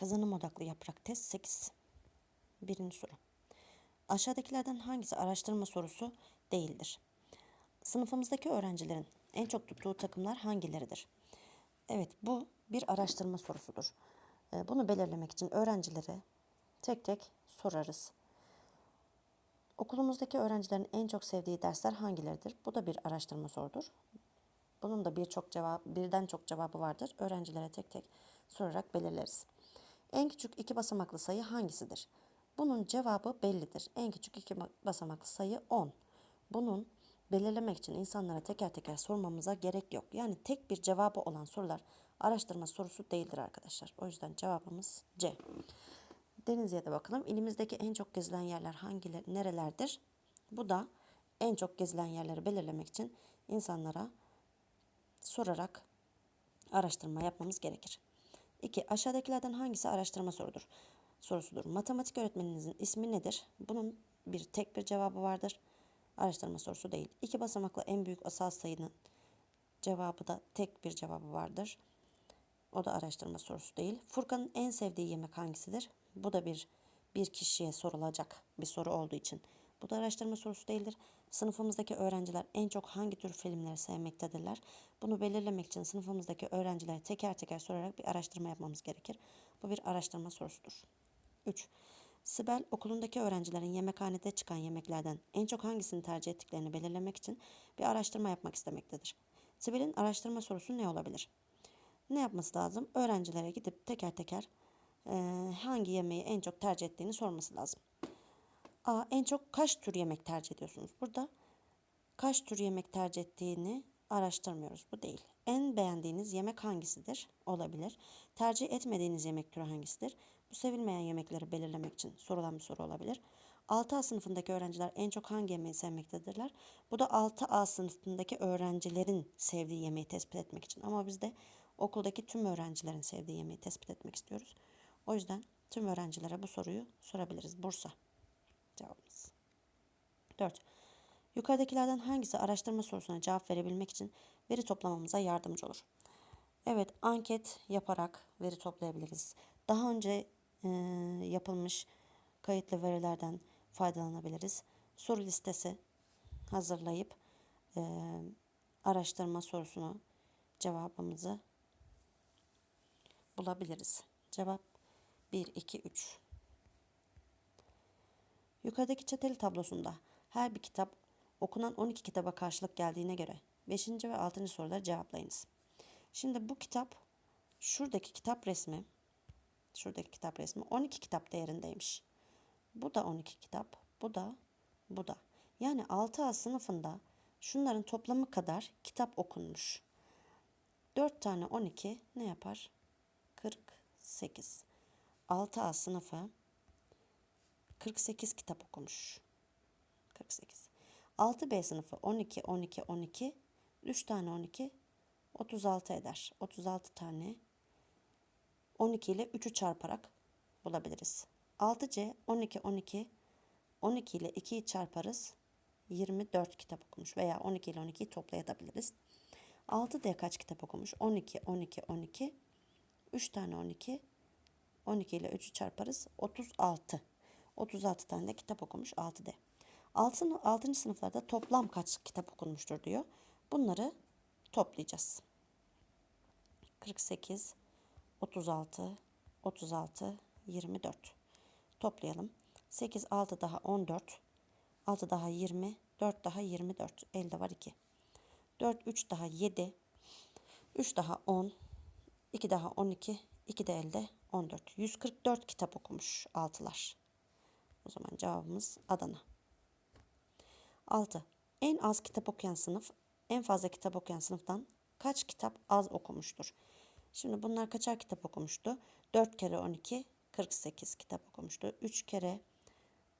Kazanım odaklı yaprak test 8. Birinci soru. Aşağıdakilerden hangisi araştırma sorusu değildir? Sınıfımızdaki öğrencilerin en çok tuttuğu takımlar hangileridir? Evet bu bir araştırma sorusudur. Ee, Bunu belirlemek için öğrencilere tek tek sorarız. Okulumuzdaki öğrencilerin en çok sevdiği dersler hangileridir? Bu da bir araştırma sorudur. Bunun da birçok cevap, birden çok cevabı vardır. Öğrencilere tek tek sorarak belirleriz. En küçük iki basamaklı sayı hangisidir? Bunun cevabı bellidir. En küçük iki ba- basamaklı sayı 10. Bunun belirlemek için insanlara teker teker sormamıza gerek yok. Yani tek bir cevabı olan sorular araştırma sorusu değildir arkadaşlar. O yüzden cevabımız C. Denizli'ye de bakalım. İlimizdeki en çok gezilen yerler hangileri, nerelerdir? Bu da en çok gezilen yerleri belirlemek için insanlara sorarak araştırma yapmamız gerekir. 2. Aşağıdakilerden hangisi araştırma sorudur? Sorusudur. Matematik öğretmeninizin ismi nedir? Bunun bir tek bir cevabı vardır. Araştırma sorusu değil. İki basamaklı en büyük asal sayının cevabı da tek bir cevabı vardır. O da araştırma sorusu değil. Furkan'ın en sevdiği yemek hangisidir? Bu da bir bir kişiye sorulacak bir soru olduğu için. Bu da araştırma sorusu değildir. Sınıfımızdaki öğrenciler en çok hangi tür filmleri sevmektedirler? Bunu belirlemek için sınıfımızdaki öğrencilere teker teker sorarak bir araştırma yapmamız gerekir. Bu bir araştırma sorusudur. 3. Sibel okulundaki öğrencilerin yemekhanede çıkan yemeklerden en çok hangisini tercih ettiklerini belirlemek için bir araştırma yapmak istemektedir. Sibel'in araştırma sorusu ne olabilir? Ne yapması lazım? Öğrencilere gidip teker teker eee, hangi yemeği en çok tercih ettiğini sorması lazım. A. En çok kaç tür yemek tercih ediyorsunuz? Burada kaç tür yemek tercih ettiğini araştırmıyoruz. Bu değil. En beğendiğiniz yemek hangisidir? Olabilir. Tercih etmediğiniz yemek türü hangisidir? Bu sevilmeyen yemekleri belirlemek için sorulan bir soru olabilir. 6A sınıfındaki öğrenciler en çok hangi yemeği sevmektedirler? Bu da 6A sınıfındaki öğrencilerin sevdiği yemeği tespit etmek için. Ama biz de okuldaki tüm öğrencilerin sevdiği yemeği tespit etmek istiyoruz. O yüzden tüm öğrencilere bu soruyu sorabiliriz. Bursa cevabımız. 4. Yukarıdakilerden hangisi araştırma sorusuna cevap verebilmek için veri toplamamıza yardımcı olur? Evet, anket yaparak veri toplayabiliriz. Daha önce e, yapılmış kayıtlı verilerden faydalanabiliriz. Soru listesi hazırlayıp e, araştırma sorusunu cevabımızı bulabiliriz. Cevap 1, 2, 3. Yukarıdaki çeteli tablosunda her bir kitap okunan 12 kitaba karşılık geldiğine göre 5. ve 6. soruları cevaplayınız. Şimdi bu kitap şuradaki kitap resmi şuradaki kitap resmi 12 kitap değerindeymiş. Bu da 12 kitap, bu da, bu da. Yani 6A sınıfında şunların toplamı kadar kitap okunmuş. 4 tane 12 ne yapar? 48. 6A sınıfı 48 kitap okumuş. 48. 6B sınıfı 12, 12, 12. 3 tane 12 36 eder. 36 tane 12 ile 3'ü çarparak bulabiliriz. 6C 12, 12. 12 ile 2'yi çarparız. 24 kitap okumuş veya 12 ile 12'yi toplayabiliriz. 6D kaç kitap okumuş? 12, 12, 12. 3 tane 12. 12 ile 3'ü çarparız. 36. 36 tane de kitap okumuş 6D. 6. 6. sınıflarda toplam kaç kitap okunmuştur diyor. Bunları toplayacağız. 48, 36, 36, 24. Toplayalım. 8, 6 daha 14, 6 daha 20, 4 daha 24. Elde var 2. 4, 3 daha 7, 3 daha 10, 2 daha 12, 2 de elde 14. 144 kitap okumuş altılar. O zaman cevabımız Adana. 6. En az kitap okuyan sınıf, en fazla kitap okuyan sınıftan kaç kitap az okumuştur? Şimdi bunlar kaçar kitap okumuştu? 4 kere 12, 48 kitap okumuştu. 3 kere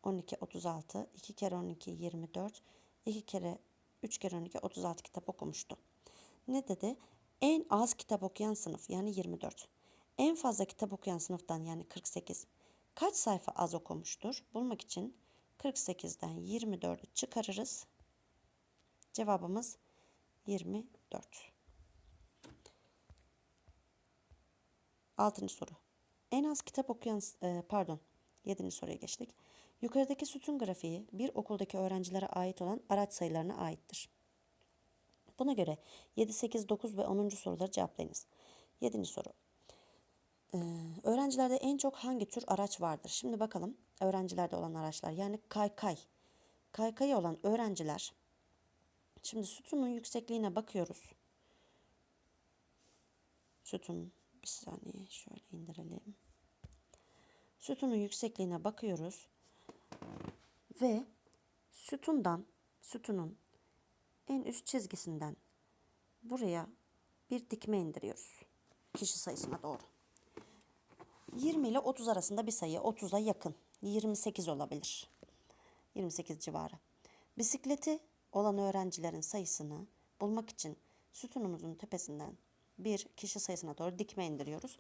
12, 36. 2 kere 12, 24. 2 kere 3 kere 12, 36 kitap okumuştu. Ne dedi? En az kitap okuyan sınıf yani 24. En fazla kitap okuyan sınıftan yani 48. Kaç sayfa az okumuştur? Bulmak için 48'den 24'ü çıkarırız. Cevabımız 24. Altıncı soru. En az kitap okuyan, e, pardon 7. soruya geçtik. Yukarıdaki sütun grafiği bir okuldaki öğrencilere ait olan araç sayılarına aittir. Buna göre 7, 8, 9 ve 10. soruları cevaplayınız. 7. soru. Ee, öğrencilerde en çok hangi tür araç vardır? Şimdi bakalım öğrencilerde olan araçlar yani kaykay. Kaykayı olan öğrenciler. Şimdi sütunun yüksekliğine bakıyoruz. Sütun bir saniye şöyle indirelim. Sütunun yüksekliğine bakıyoruz. Ve sütundan sütunun en üst çizgisinden buraya bir dikme indiriyoruz. Kişi sayısına doğru. 20 ile 30 arasında bir sayı. 30'a yakın. 28 olabilir. 28 civarı. Bisikleti olan öğrencilerin sayısını bulmak için sütunumuzun tepesinden bir kişi sayısına doğru dikme indiriyoruz.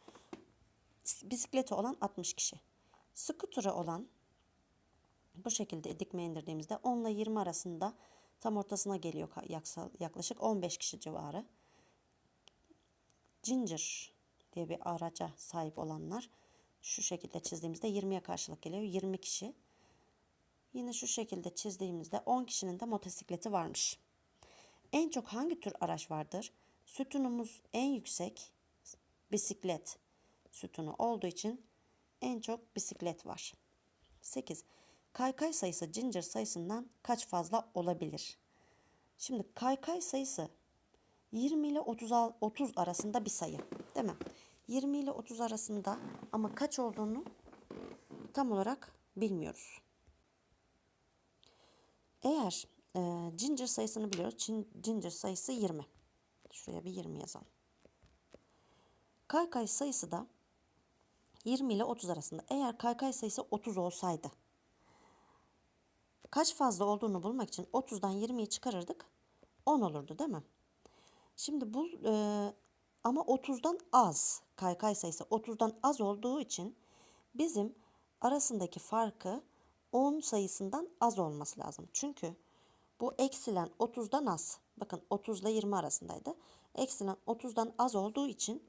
Bisikleti olan 60 kişi. Skuter'ı olan bu şekilde dikme indirdiğimizde 10 ile 20 arasında tam ortasına geliyor yaklaşık 15 kişi civarı. Ginger diye bir araca sahip olanlar şu şekilde çizdiğimizde 20'ye karşılık geliyor. 20 kişi. Yine şu şekilde çizdiğimizde 10 kişinin de motosikleti varmış. En çok hangi tür araç vardır? Sütunumuz en yüksek bisiklet sütunu olduğu için en çok bisiklet var. 8. Kaykay sayısı Ginger sayısından kaç fazla olabilir? Şimdi kaykay sayısı 20 ile 30, 30 arasında bir sayı değil mi? 20 ile 30 arasında ama kaç olduğunu tam olarak bilmiyoruz. Eğer e, Ginger sayısını biliyoruz. Ginger sayısı 20. Şuraya bir 20 yazalım. Kaykay sayısı da 20 ile 30 arasında. Eğer kaykay sayısı 30 olsaydı kaç fazla olduğunu bulmak için 30'dan 20'yi çıkarırdık. 10 olurdu değil mi? Şimdi bu e, ama 30'dan az kaykay sayısı 30'dan az olduğu için bizim arasındaki farkı 10 sayısından az olması lazım. Çünkü bu eksilen 30'dan az. Bakın 30 ile 20 arasındaydı. Eksilen 30'dan az olduğu için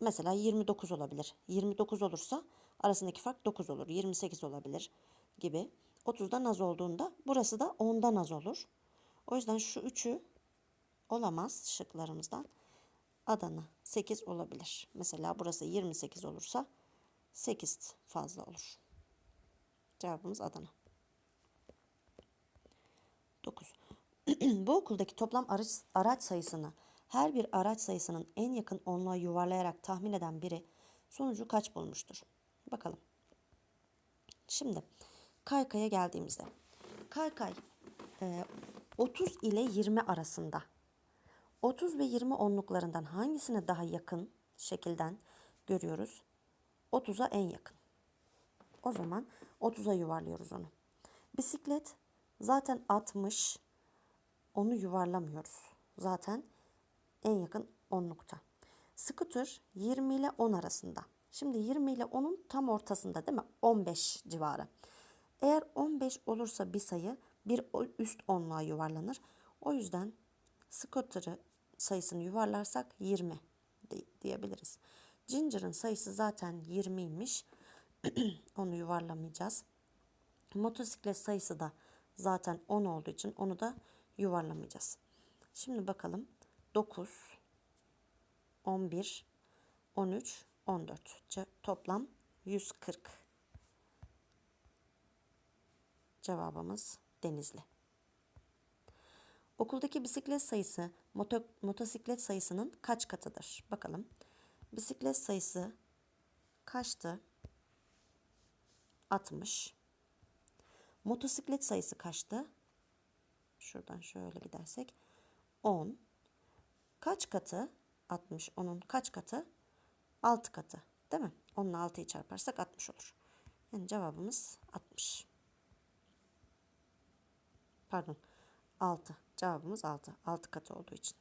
mesela 29 olabilir. 29 olursa arasındaki fark 9 olur. 28 olabilir gibi. 30'dan az olduğunda burası da 10'dan az olur. O yüzden şu üçü olamaz şıklarımızdan. Adana 8 olabilir. Mesela burası 28 olursa 8 fazla olur. Cevabımız Adana. 9. Bu okuldaki toplam araç, araç sayısını her bir araç sayısının en yakın onluğa yuvarlayarak tahmin eden biri sonucu kaç bulmuştur? Bakalım. Şimdi kaykaya geldiğimizde kaykay e, 30 ile 20 arasında 30 ve 20 onluklarından hangisine daha yakın şekilden görüyoruz? 30'a en yakın. O zaman 30'a yuvarlıyoruz onu. Bisiklet zaten 60. Onu yuvarlamıyoruz. Zaten en yakın onlukta. Scooter 20 ile 10 arasında. Şimdi 20 ile 10'un tam ortasında değil mi? 15 civarı. Eğer 15 olursa bir sayı bir üst onluğa yuvarlanır. O yüzden Scooter'ı sayısını yuvarlarsak 20 diyebiliriz. Ginger'ın sayısı zaten 20'ymiş. onu yuvarlamayacağız. Motosiklet sayısı da zaten 10 olduğu için onu da yuvarlamayacağız. Şimdi bakalım. 9, 11, 13, 14. Toplam 140. Cevabımız Denizli. Okuldaki bisiklet sayısı moto, motosiklet sayısının kaç katıdır? Bakalım. Bisiklet sayısı kaçtı? 60. Motosiklet sayısı kaçtı? Şuradan şöyle gidersek 10. Kaç katı? 60. Onun kaç katı? 6 katı. Değil mi? 10 ile 6'yı çarparsak 60 olur. Yani cevabımız 60. Pardon. 6. Cevabımız 6. 6 katı olduğu için.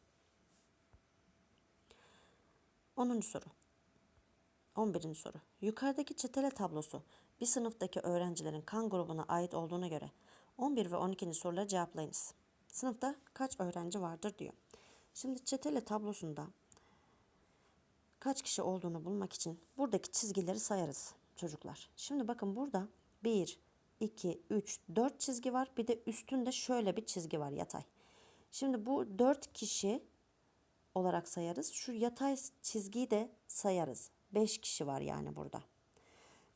10. soru. 11. soru. Yukarıdaki çetele tablosu bir sınıftaki öğrencilerin kan grubuna ait olduğuna göre 11 ve 12. soruları cevaplayınız. Sınıfta kaç öğrenci vardır diyor. Şimdi çetele tablosunda kaç kişi olduğunu bulmak için buradaki çizgileri sayarız çocuklar. Şimdi bakın burada 1, 2, 3, 4 çizgi var. Bir de üstünde şöyle bir çizgi var yatay. Şimdi bu 4 kişi olarak sayarız. Şu yatay çizgiyi de sayarız. 5 kişi var yani burada.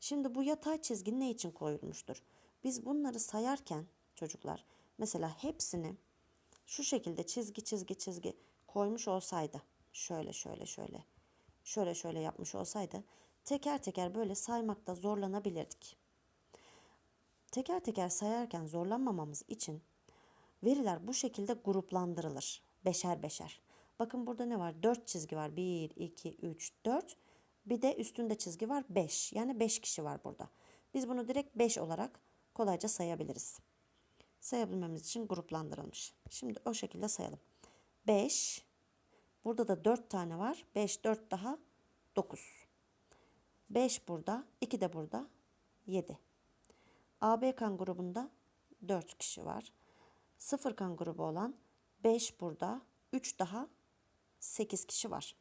Şimdi bu yatay çizgi ne için koyulmuştur? Biz bunları sayarken çocuklar mesela hepsini şu şekilde çizgi çizgi çizgi koymuş olsaydı şöyle şöyle şöyle şöyle şöyle yapmış olsaydı teker teker böyle saymakta zorlanabilirdik. Teker teker sayarken zorlanmamamız için veriler bu şekilde gruplandırılır. Beşer beşer. Bakın burada ne var? 4 çizgi var. 1, 2, 3, 4. Bir de üstünde çizgi var 5. Yani 5 kişi var burada. Biz bunu direkt 5 olarak kolayca sayabiliriz. Sayabilmemiz için gruplandırılmış. Şimdi o şekilde sayalım. 5. Burada da 4 tane var. 5, 4 daha 9. 5 burada. 2 de burada. 7. AB kan grubunda 4 kişi var. Sıfır kan grubu olan 5 burada. 3 daha 8 kişi var.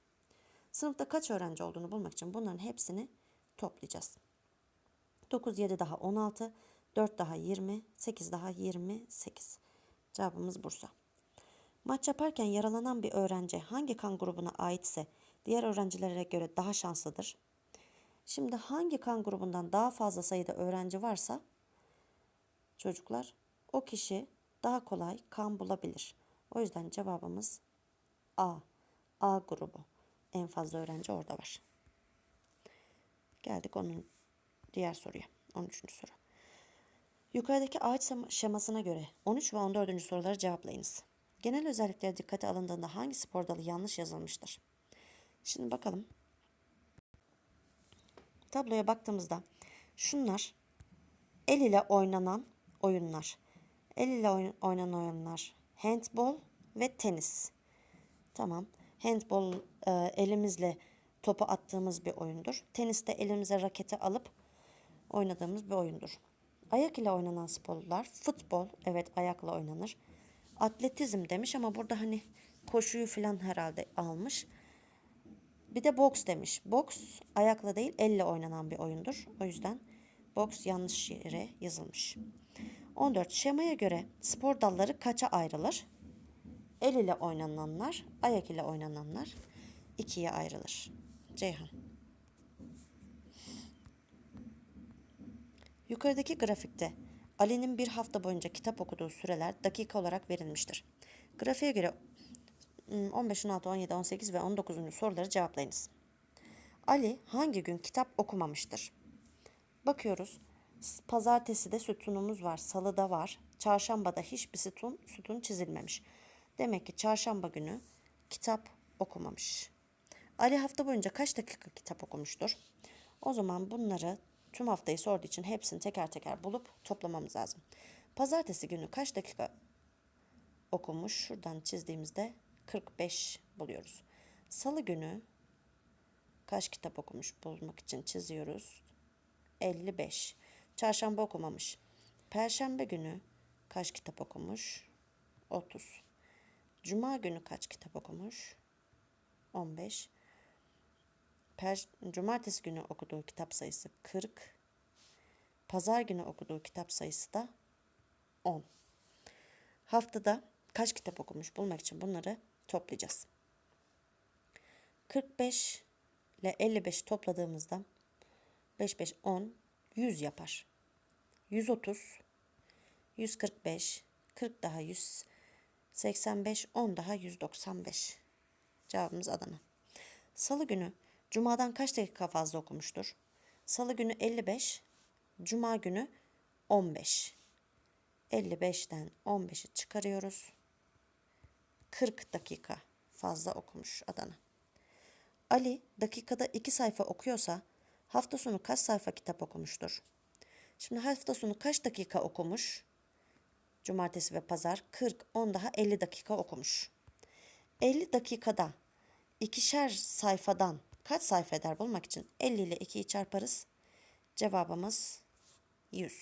Sınıfta kaç öğrenci olduğunu bulmak için bunların hepsini toplayacağız. 9, 7 daha 16, 4 daha 20, 8 daha 28. Cevabımız Bursa. Maç yaparken yaralanan bir öğrenci hangi kan grubuna aitse diğer öğrencilere göre daha şanslıdır. Şimdi hangi kan grubundan daha fazla sayıda öğrenci varsa çocuklar o kişi daha kolay kan bulabilir. O yüzden cevabımız A. A grubu. En fazla öğrenci orada var. Geldik onun diğer soruya. 13. soru. Yukarıdaki ağaç şemasına göre 13 ve 14. soruları cevaplayınız. Genel özellikleri dikkate alındığında hangi spor dalı yanlış yazılmıştır? Şimdi bakalım. Tabloya baktığımızda şunlar el ile oynanan oyunlar. El ile oynanan oyunlar handball ve tenis. Tamam. Handball e, elimizle topu attığımız bir oyundur. Teniste elimize raketi alıp oynadığımız bir oyundur. Ayak ile oynanan sporlar futbol evet ayakla oynanır. Atletizm demiş ama burada hani koşuyu falan herhalde almış. Bir de boks demiş. Boks ayakla değil elle oynanan bir oyundur. O yüzden boks yanlış yere yazılmış. 14. Şemaya göre spor dalları kaça ayrılır? El ile oynananlar, ayak ile oynananlar ikiye ayrılır. Ceyhan. Yukarıdaki grafikte Ali'nin bir hafta boyunca kitap okuduğu süreler dakika olarak verilmiştir. Grafiğe göre 15, 16, 17, 18 ve 19. soruları cevaplayınız. Ali hangi gün kitap okumamıştır? Bakıyoruz. Pazartesi de sütunumuz var, salıda var, çarşambada hiçbir sütun, sütun çizilmemiş. Demek ki çarşamba günü kitap okumamış. Ali hafta boyunca kaç dakika kitap okumuştur? O zaman bunları tüm haftayı sorduğu için hepsini teker teker bulup toplamamız lazım. Pazartesi günü kaç dakika okumuş? Şuradan çizdiğimizde 45 buluyoruz. Salı günü kaç kitap okumuş bulmak için çiziyoruz. 55. Çarşamba okumamış. Perşembe günü kaç kitap okumuş? 30. Cuma günü kaç kitap okumuş? 15. Per Cumartesi günü okuduğu kitap sayısı 40. Pazar günü okuduğu kitap sayısı da 10. Haftada kaç kitap okumuş bulmak için bunları toplayacağız. 45 ile 55 topladığımızda 5 5 10 100 yapar. 130 145 40 daha 100 85 10 daha 195. Cevabımız Adana. Salı günü Cuma'dan kaç dakika fazla okumuştur? Salı günü 55, Cuma günü 15. 55'ten 15'i çıkarıyoruz. 40 dakika fazla okumuş Adana. Ali dakikada 2 sayfa okuyorsa hafta sonu kaç sayfa kitap okumuştur? Şimdi hafta sonu kaç dakika okumuş? Cumartesi ve pazar 40, 10 daha 50 dakika okumuş. 50 dakikada ikişer sayfadan kaç sayfa eder bulmak için 50 ile 2'yi çarparız. Cevabımız 100.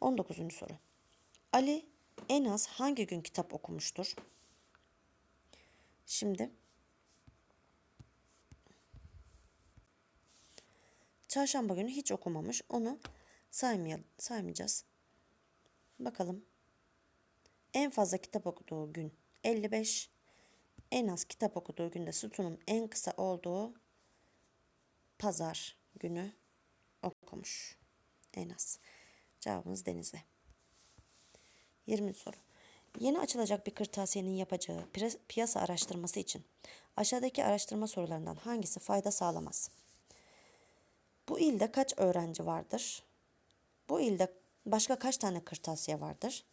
19. soru. Ali en az hangi gün kitap okumuştur? Şimdi çarşamba günü hiç okumamış. Onu saymayalım, saymayacağız. Bakalım. En fazla kitap okuduğu gün 55. En az kitap okuduğu günde sütunun en kısa olduğu pazar günü okumuş. En az. Cevabımız Denizli. 20 soru. Yeni açılacak bir kırtasiyenin yapacağı piyasa araştırması için aşağıdaki araştırma sorularından hangisi fayda sağlamaz? Bu ilde kaç öğrenci vardır? Bu ilde başka kaç tane kırtasiye vardır?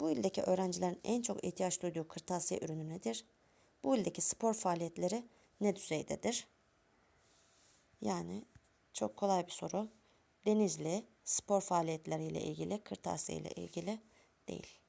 Bu ildeki öğrencilerin en çok ihtiyaç duyduğu kırtasiye ürünü nedir? Bu ildeki spor faaliyetleri ne düzeydedir? Yani çok kolay bir soru. Denizli spor faaliyetleriyle ilgili, kırtasiye ile ilgili değil.